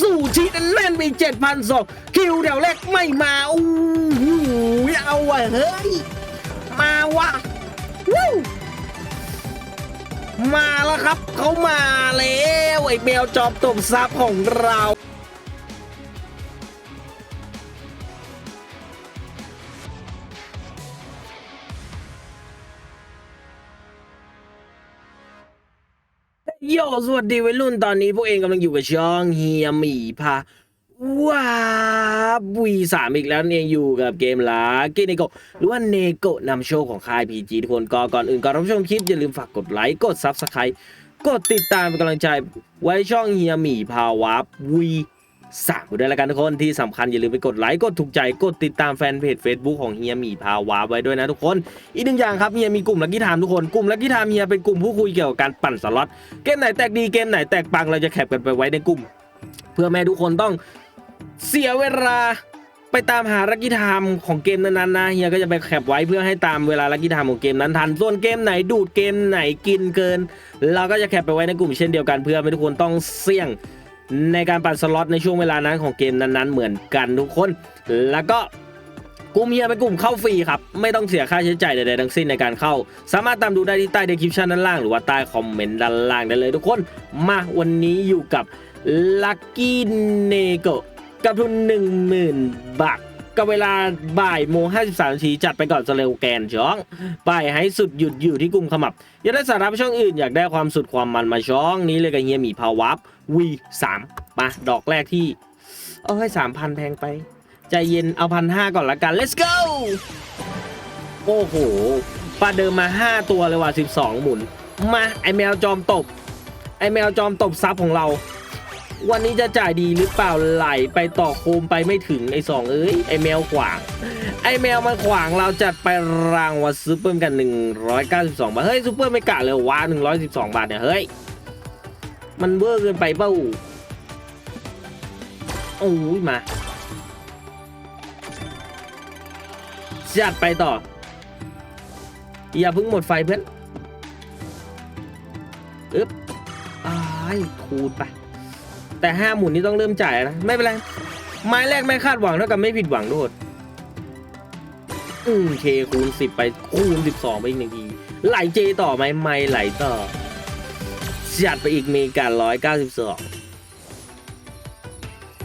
สู่ชีแน่นไปเจ็ดพันสองคิวเดี๋ยวแรกไม่มาอู้หูเอาวะเฮ้ย มาวะวู้มาแล้วครับเขามาแล้วไอ้แมวจอบตบซับของเรา โยสวัสดีวัยรุ่นตอนนี้พวกเองกำลังอยู่กับช่องเฮียหมีพาว้าวีสามอีกแล้วเนี่ยอยู่กับเกมลาเกเนโกหรือว่าเนโกนำโชคของค่ายพีจีทุกคนก็ก่อนอื่นก่อนรับชมคลิปอย่าลืมฝากกดไลค์กดซับสไครต์กดติดตามเป็นกำลังใจไว้ช่องเฮียหมีพาวับวี สามด้วยละกันทุกคนที่สำคัญอย่าลืมไปกดไลค์กดถูกใจกดติดตามแฟนเพจ Facebook ของเฮียมีพาวาไว้ด้วยนะทุกคน อีกหนึ่งอย่างครับเฮียมีกลุ่มลักกี้ไทม์ทุกคนกลุ่มลักกี้ไทม์เฮียเป็นกลุ่มผู้คุยเกี่ยวกับการปั่นสล็อตเกมไหนแตกดีเกมไหนแตกปังเราจะแคปกันไปไว้ในกลุ่ม เพื่อแม่ทุกคนต้องเสียเวลาไปตามหาลักกี้ไทม์ของเกมนั้นๆนะเฮียก็จะไปแคปไว้เพื่อให้ตามเวลาลักกี้ไทม์ของเกมนั้นทัน ส่วนเกมไหนดูดเกมไหนกินเกิน เราก็จะแคปไปไว้ในกลุ่มเช่นเดียวกันเพื่อไม่ทุกคนต้องเสี่ยง ในการปั่นสล็อตในช่วงเวลานั้นของเกมนั้นๆ เหมือนกันทุกคน แล้วก็กลุ่มเฮียเป็นกลุ่มเข้าฟรีครับ ไม่ต้องเสียค่าใช้จ่ายใดๆทั้งสิ้นในการเข้า สามารถตามดูได้ที่ใต้ description ด้านล่าง หรือว่าใต้คอมเมนต์ด้านล่างได้เลยทุกคน มาวันนี้อยู่กับลัคกี้เนโกกับทุน 10,000 บาท กับเวลาบ่ายโมง53นาทีจัดไปก่อนสเร็วแกนช้องไปให้สุดหยุดอยู่ที่กลุ่มขมับอยากได้สาระช่องอื่นอยากได้ความสุดความมันมาช่องนี้เลยกับเฮียมีพาวับวีสามมาดอกแรกที่ เอาให้สามพันแพงไป ใจเย็นเอาพันห้าก่อนละกัน let's go โอ้โหปลาเดิมมา 5 ตัวเลยว่ะ12 หมุน มา ไอแมวจอมตบ ไอแมวจอมตบซับของเรา วันนี้จะจ่ายดีหรือเปล่าไหลไปต่อโคมไปไม่ถึงไอ้สองเอ้ยไอ้แมวขวาง ไอ้แมวมันขวางเราจัดไปรางวัลซูเปอร์กัน 192 บาท เฮ้ยซูเปอร์ไม่กะเลยว้า112 บาทเนี่ย เฮ้ย มันเวอร์เกินไปเป้าโอ้ยมา จัดไปต่อ อย่าเพิ่งหมดไฟเพื่อนอึ๊บอ้ายคูณไป แต่ห้าหมุนนี้ต้องเริ่มจ่ายนะ ไม่เป็นไร ไม้แรกไม่คาดหวังเท่ากับไม่ผิดหวังโดดอืมเคคูณสิบไปคูณสิบสองไปอีกหนึ่งทีไหลเจต่อไหมไม่ไหลต่อ จัดไปอีกเมการ้อยเก้าสิบสอง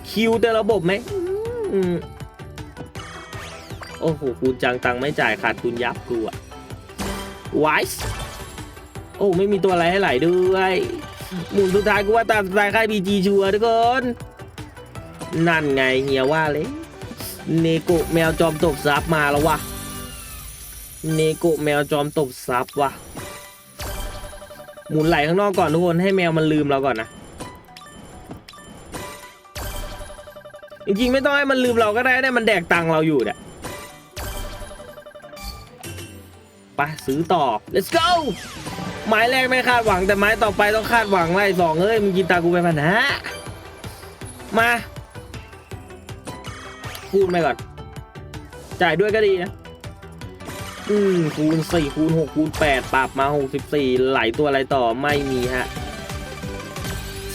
คิวแต่ระบบไหมอืมโอ้โหคูณจังตังไม่จ่ายขาดทุนยับกูอะไวส์โอ้ ไม่มีตัวอะไรให้ไหลด้วย หมุนสุดท้ายกูว่าตามสไตล์ค่ายพีจีชัวทุกคน นั่นไงเฮียว่าเลยเนโกะแมวจอมตบซับมาแล้ววะเนโกะแมวจอมตบซับวะหมุนไหลข้างนอกก่อนทุกคนให้แมวมันลืมเราก่อนนะจริงๆไม่ต้องให้มันลืมเราก็ได้ได้มันแดกตังเราอยู่เนี่ยไปซื้อต่อ let's go ไม้แรกไม่คาดหวังแต่ไม้ต่อไปต้องคาดหวังไล่สองเอ้ยมึงกินตากูไปพันฮะมาคูณไปก่อนจ่ายด้วยก็ดีนะอืมคูณสี่คูณหกคูณแปดปรับมาหกสิบสี่ไหลตัวอะไรต่อไม่มีฮะ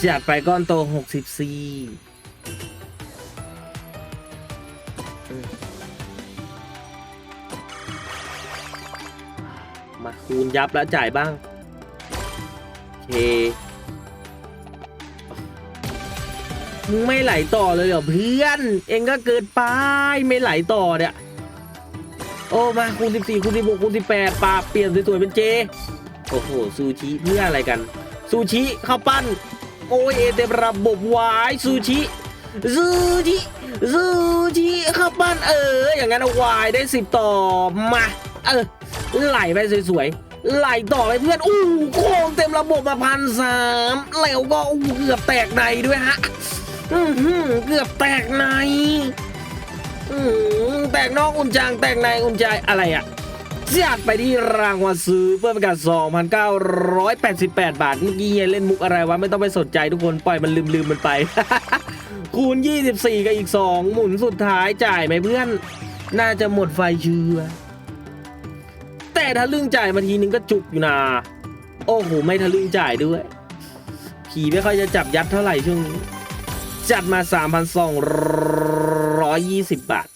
จัดไปก้อนโตหกสิบสี่มาคูณยับแล้วจ่ายบ้าง เคมึงไม่ไหลต่อเลยเหรอเพื่อน เองก็เกินไปไม่ไหลต่อเนี่ย โอ้มาคูณ14คูณ16คูณ18ปาเปลี่ยนสวยๆเป็นเจ โอ้โหซูชิเพื่ออะไรกันซูชิข้าวปั้นโอ้ยเอเต็มระบบวายซูชิซูชิซูชิข้าวปั้นเออ อย่างนั้นวายได้สิบต่อมา เออไหลไปสวยๆ ไหลต่อไปเพื่อนอู้โค้งเต็มระบบมาพันสามแล้วก็อู้เกือบแตกในด้วยฮะอือหือเกือบแตกในอืมแตกนอกอุ่นจางแตกในอุ่นใจอะไรอะจัดไปที่รางวัลซื้อเพื่อเป็นการ2,988 บาทเมื่อกี้เฮียเล่นมุกอะไรวะ ไม่ต้องไปสนใจทุกคนปล่อยมันลืมๆมันไป คูณ 24 กับอีก 2 หมุนสุดท้ายจ่ายไหมเพื่อน น่าจะหมดไฟเชื่อ แต่ถ้าลึงจ่ายมาทีนึงก็จุกอยู่นะโอ้โหไม่ทะลึ่งจ่ายด้วย ผีไม่ค่อยจะจับยัดเท่าไหร่ช่วงนี้ จัดมา 3,220 บาท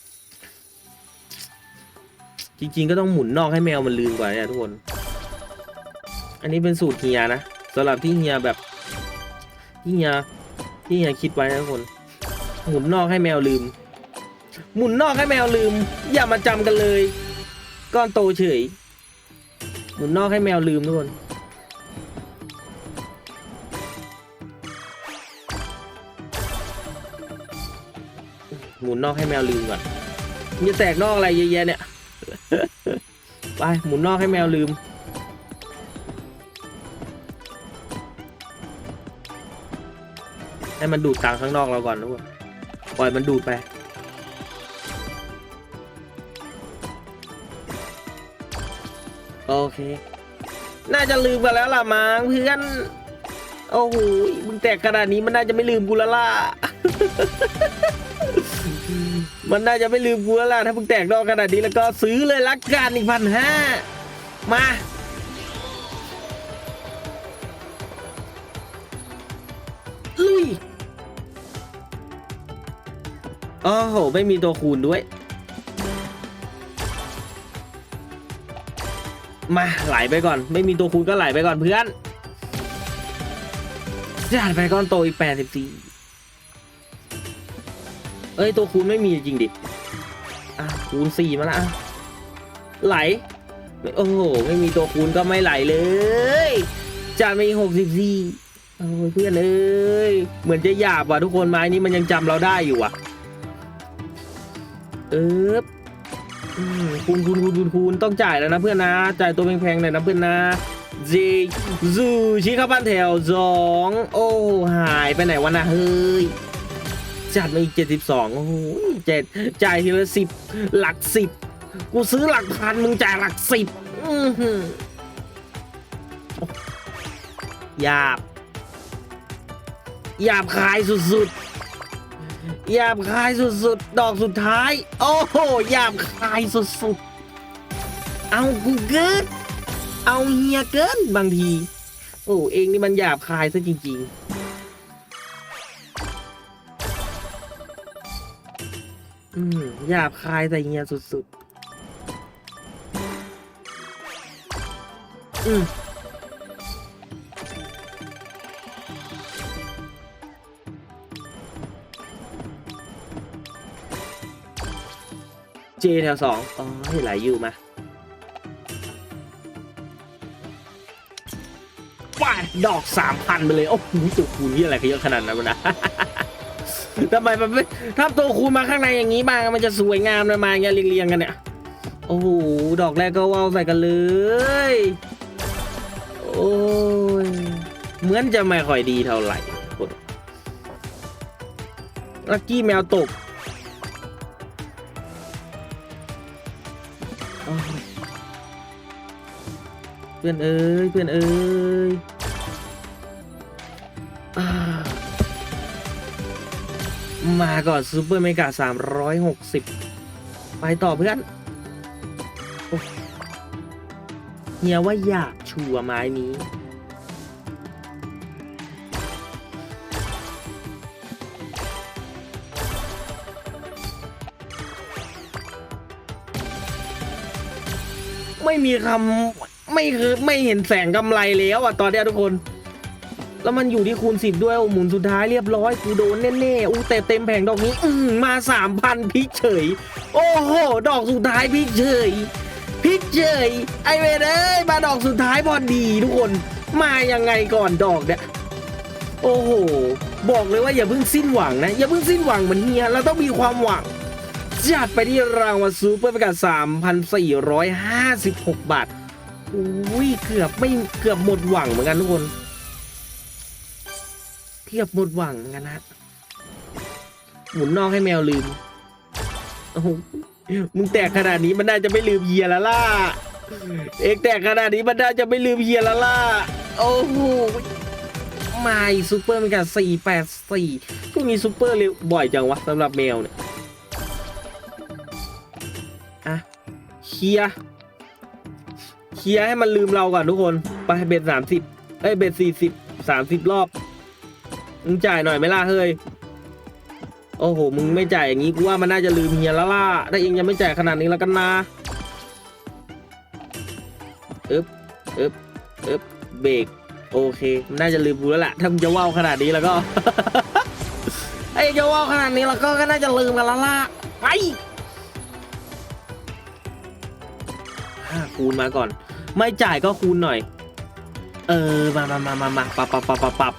จริงๆก็ต้องหมุนนอกให้แมวมันลืมก่อนเนี่ยทุกคน อันนี้เป็นสูตรเฮียนะสำหรับที่เฮียแบบ ที่เฮียที่เฮียคิดไว้นะทุกคน หมุนนอกให้แมวลืม หมุนนอกให้แมวลืม อย่ามาจำกันเลย ก้อนโตเฉย หมุนนอกให้แมวลืมทุกคนหมุนนอกให้แมวลืมก่อนมันจะแตกนอกอะไรเยอะแยะเนี่ย ไปหมุนนอกให้แมวลืม ให้มันดูดตังค์ข้างนอกเราก่อนทุกคนปล่อยมันดูดไป โอเค น่าจะลืมกันแล้วล่ะมั้งเพื่อน โอ้โห มึงแตกขนาดนี้มันน่าจะไม่ลืมกูแล้วล่ะ มันน่าจะไม่ลืมกูแล้วล่ะถ้ามึงแตกนอกขนาดนี้แล้วก็ซื้อเลยละกันอีกพันห้ามา ลุย โอ้โห ไม่มีตัวคูณด้วย มาไหลไปก่อน ไม่มีตัวคูณก็ไหลไปก่อนเพื่อนจัดไปก้อนโตอีกแปดสิบสี่เอ้ยตัวคูณไม่มีจริงดิ อะคูณสี่มาละไหล โอ้โห ไม่มีตัวคูณก็ไม่ไหลเลยจัดไปหกสิบสี่โอ้ยเพื่อนเอ้ยเหมือนจะหยาบว่ะทุกคนไม้นี้มันยังจำเราได้อยู่ว่ะเออ อืมคูณคูณคูณคูณคูณต้องจ่ายแล้วนะเพื่อนนะ จ่ายตัวแพงๆหน่อยนะเพื่อนนะเจซูชิข้าวปั้นแถวสองโอ้หายไปไหนวะนะเฮ้ยจัดมาอีกเจ็ดสิบสองโอ้โหเจ็ดจ่ายทีละสิบหลักสิบกูซื้อหลักพันมึงจ่ายหลักสิบอือหือหยาบหยาบคายสุดๆ หยาบคายสุดๆ ดอกสุดท้าย โอ้โหหยาบคายสุดๆ เอากูเกินเอาเฮียเกินบางที โอ้เองนี่มันหยาบคายซะจริงๆอืมหยาบคายแต่เฮียสุดๆ อืม เจแถวสองอ๋อให้ไหลอยู่มาว้ายดอกสามพันไปเลย โอ้โหตัวคูณนี่อะไรกันเยอะขนาดนั้นวะนะทำไมมันไม่ถ้าตัวคูณมาข้างในอย่างนี้บ้างมันจะสวยงามเลยมาอย่างเงี้ยเรียงๆกันเนี่ย โอ้โห ดอกแรกก็ว่าวใส่กันเลย โอ้ย เหมือนจะไม่ค่อยดีเท่าไหร่ลักกี้แมวตก พื่อนเอ้ยเพื่อนเอ้ยมาก่อนซูเปอร์เมกาสามร้อยหกสิบไปต่อเพื่อนอเฮียว่าอยากชัวไม้นี้ ไม่มีคำ ไม่คือไม่เห็นแสงกำไรแล้วอะตอนเนี้ยทุกคน แล้วมันอยู่ที่คูณสิบด้วยโอ้หมุนสุดท้ายเรียบร้อยกูโดนแน่ๆอู้แต่เต็มแผงดอกนี้ อืมมาสามพันพิกเฉย โอ้โห ดอกสุดท้ายพิกเฉยพิกเฉยไอเวเอ้ยมาดอกสุดท้ายพอดีทุกคน มายังไงก่อนดอกเนี่ยโอ้โห บอกเลยว่าอย่าเพิ่งสิ้นหวังนะ อย่าเพิ่งสิ้นหวังเหมือนเฮียเราต้องมีความหวังจัดไปที่รางวัลซูเปอร์ประกาศ 3,456 บาท อุ้ยเกือบไม่เกือบหมดหวังเหมือนกันทุกคน เกือบหมดหวังเหมือนกันนะหมุนนอกให้แมวลืม โอ้โห มึงแตกขนาดนี้มันน่าจะไม่ลืมเฮียแล้วล่ะ เอกแตกขนาดนี้มันน่าจะไม่ลืมเฮียแล้วล่ะ โอ้โหมาซูเปอร์เป็นกันสี่แปดสี่ก็มีซูเปอร์เร็วบ่อยจังวะสำหรับแมวเนี่ยอะเคลียร์ เคลียร์ให้มันลืมเราก่อนทุกคน ไปเบ็ดสามสิบเอ้ยเบ็ดสี่สิบสามสิบรอบ มึงจ่ายหน่อยไหมล่ะเฮ้ย โอ้โห มึงไม่จ่ายอย่างนี้กูว่ามันน่าจะลืมเฮียแล้วล่ะถ้าเองยังไม่จ่ายขนาดนี้แล้วกันนะอึบอึบอึบเบรกโอเคมันน่าจะลืมกูแล้วแหละถ้ามึงจะว่าวขนาดนี้แล้วก็ไอ้จะว่าวขนาดนี้แล้วก็ก็น่าจะลืมกันแล้วล่ะไปห้าคูณมาก่อน ไม่จ่ายก็คูณหน่อย เออ มามามามามาปับปับปับปับปับ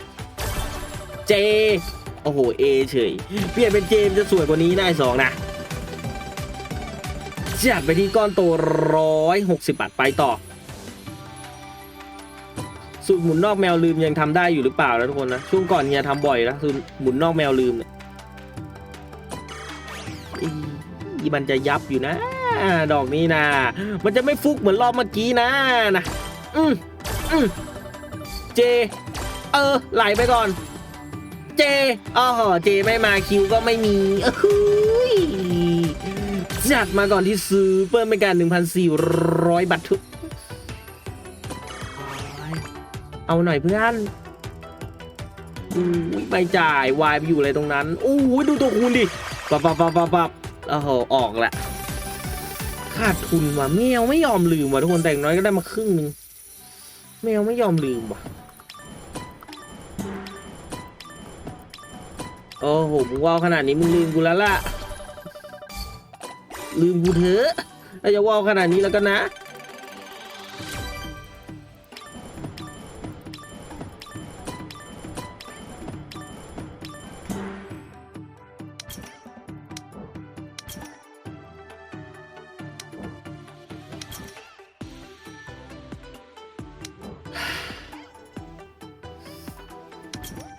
เจ โอ้โห เอเฉย เปลี่ยนเป็นเจมจะสวยกว่านี้ได้สองนะ จัดไปที่ก้อนโตร้อยหกสิบบาทไปต่อ สูตรหมุนนอกแมวลืมยังทำได้อยู่หรือเปล่านะทุกคนนะ ช่วงก่อนเฮียทำบ่อยนะสูตรหมุนนอกแมวลืมเนี่ยอีอีมันจะยับอยู่นะ ดอกนี้นะ มันจะไม่ฟุกเหมือนรอบเมื่อกี้นะนะ อืมอืมเจ เออ ไหลไปก่อน เจอ๋อเจไม่มาคิวก็ไม่มีเอ้ยจัดมาก่อนที่ซื้อเพิ่มเป็นการ 1,400 บาททุก เอาหน่อยเพื่อนอุ้ยไม่จ่ายวายไปอยู่อะไรตรงนั้นอู้ยดูตัวคูณดิปับปับปับปับปับโอ้โหออกแหละ ขาดทุนว่ะแมวไม่ยอมลืมว่ะทุกคนแต่อย่างน้อยก็ได้มาครึ่งนึงแมวไม่ยอมลืมว่ะโอ้โหมึงว่าวขนาดนี้มึงลืมกูแล้วล่ะ ลืมกูเถอะถ้าจะว่าวขนาดนี้แล้วก็นะ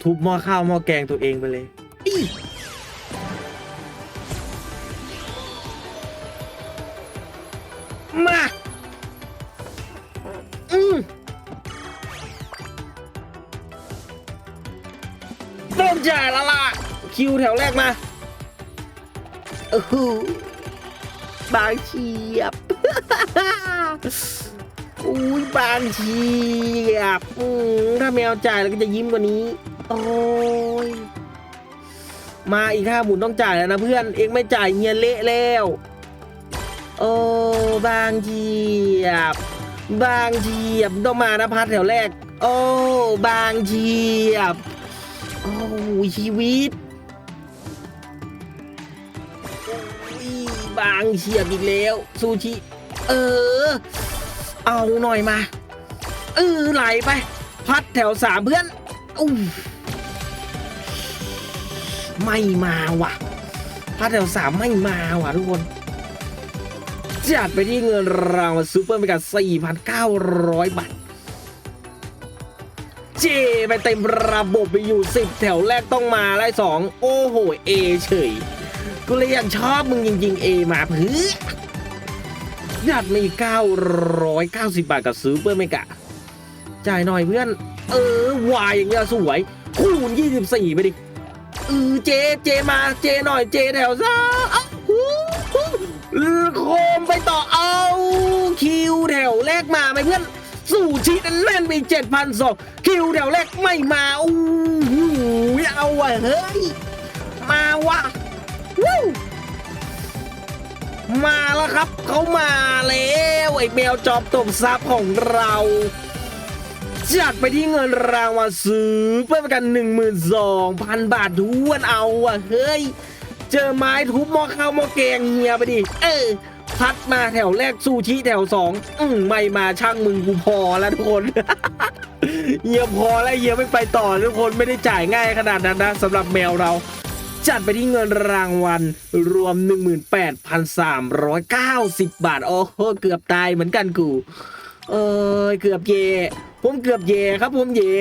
ทุบหม้อข้าวหม้อแกงตัวเองไปเลย มา อืมต้องจ่ายล้วล่ะ คิวแถวแรกมาโอ้โหบางเฉียบ อุ้ยบางเฉียบอืมถ้าแมวจ่ายแล้วก็จะยิ้มกว่านี้ โอ้ยมาอีกห้าหมุนต้องจ่ายแล้วนะเพื่อนเองไม่จ่ายเงียเละแล้ว โอ้บางเฉียบบางเฉียบต้องมานะพัดแถวแรก โอ้บางเฉียบโอ้ชีวิตโอ้ยบางเฉียบอีกแล้ว ซูชิ เออ เอาหน่อยมา เออไหลไป พัดแถวสามเพื่อนอู้ ไม่มาว่ะพัดแถวสามไม่มาว่ะทุกคนจัดไปที่เงินรางวัลซูเปอร์เมกา4,900 บาท เจไปเต็มระบบไปอยู่ 10 แถวแรกต้องมาไล่สองโอ้โห เอเฉย กูเลยยังชอบมึงจริง ๆ เอมาเพื่อยัดมี990 บาทกับซูเปอร์เมกาจ่ายหน่อยเพื่อน เออ วายอย่างเงี้ยสวย คูณ 24 ไปดิ เออเจเจมาเจหน่อยเจแถวซ่าเอ้าหูหูโคมไปต่อเอาคิวแถวแรกมาไหมเพื่อนสู่ชีนั้นแน่นไปเจ็ดพันสองคิวแถวแรกไม่มาอู้หูเอาว่ะเฮ้ยมาว่ะวู้มาแล้วครับเขามาแล้วไอ้แมวจอบตบซับของเรา จัดไปที่เงินรางวัลซื้อเพื่อประกัน 12,000 บาททวนเอาอะเฮ้ย เจอไม้ทุบหม้อข้าวหม้อแกงเฮียไปดิ เออ พัดมาแถวแรกซูชิแถวสองอืมไม่มาช่างมึงกูพอแล้วทุกคนเฮียพอแล้วเฮียไม่ไปต่อทุกคนไม่ได้จ่ายง่ายขนาดนั้นนะสำหรับแมวเราจัดไปที่เงินรางวัลรวม 18,390 บาท โอ้โห เกือบตายเหมือนกันกู เออยเกือบเย่ผมเกือบเย่ครับผมเย่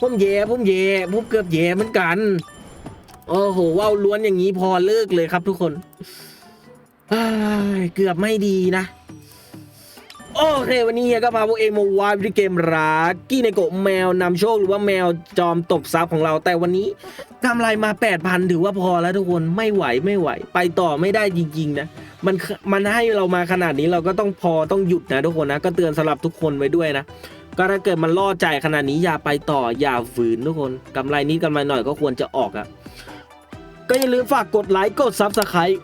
ผมเย่ผมเย่ผมเกือบเย่เหมือนกันโอ้โหว้าวล้วนอย่างนี้พอเลิกเลยครับทุกคนเกือบไม่ดีนะ โอเควันนี้เฮียก็พาพวกเองมาวาดวิดีเกมรักกี้ในโกะแมวนำโชคหรือว่าแมวจอมตบซับของเรา แต่วันนี้กำไรมา 8,000 ถือว่าพอแล้วทุกคนไม่ไหวไม่ไหว ไปต่อไม่ได้จริงๆนะมันมันให้เรามาขนาดนี้เราก็ต้องพอต้องหยุดนะทุกคนนะ ก็เตือนสำหรับทุกคนไว้ด้วยนะ ก็ถ้าเกิดมันล่อใจขนาดนี้อย่าไปต่ออย่าฝืนทุกคนกำไรนิดกำไรหน่อยก็ควรจะออกอะก็อย่าลืมฝากกดไลค์กดซับสไครต์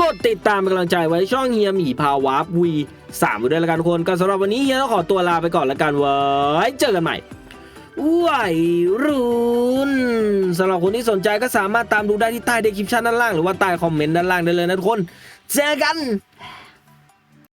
กดติดตามเป็นกำลังใจไว้ช่องเฮียหมีพาวาร์วี สามไปด้วยละกันทุกคนก็สำหรับวันนี้เฮียต้องขอตัวลาไปก่อนละกันไว้เจอกันใหม่วัยรุ่นสำหรับคนที่สนใจก็สามารถตามดูได้ที่ใต้เดคลิปชันด้านล่างหรือว่าใต้คอมเมนต์ด้านล่างได้เลยนะทุกคน เจอกัน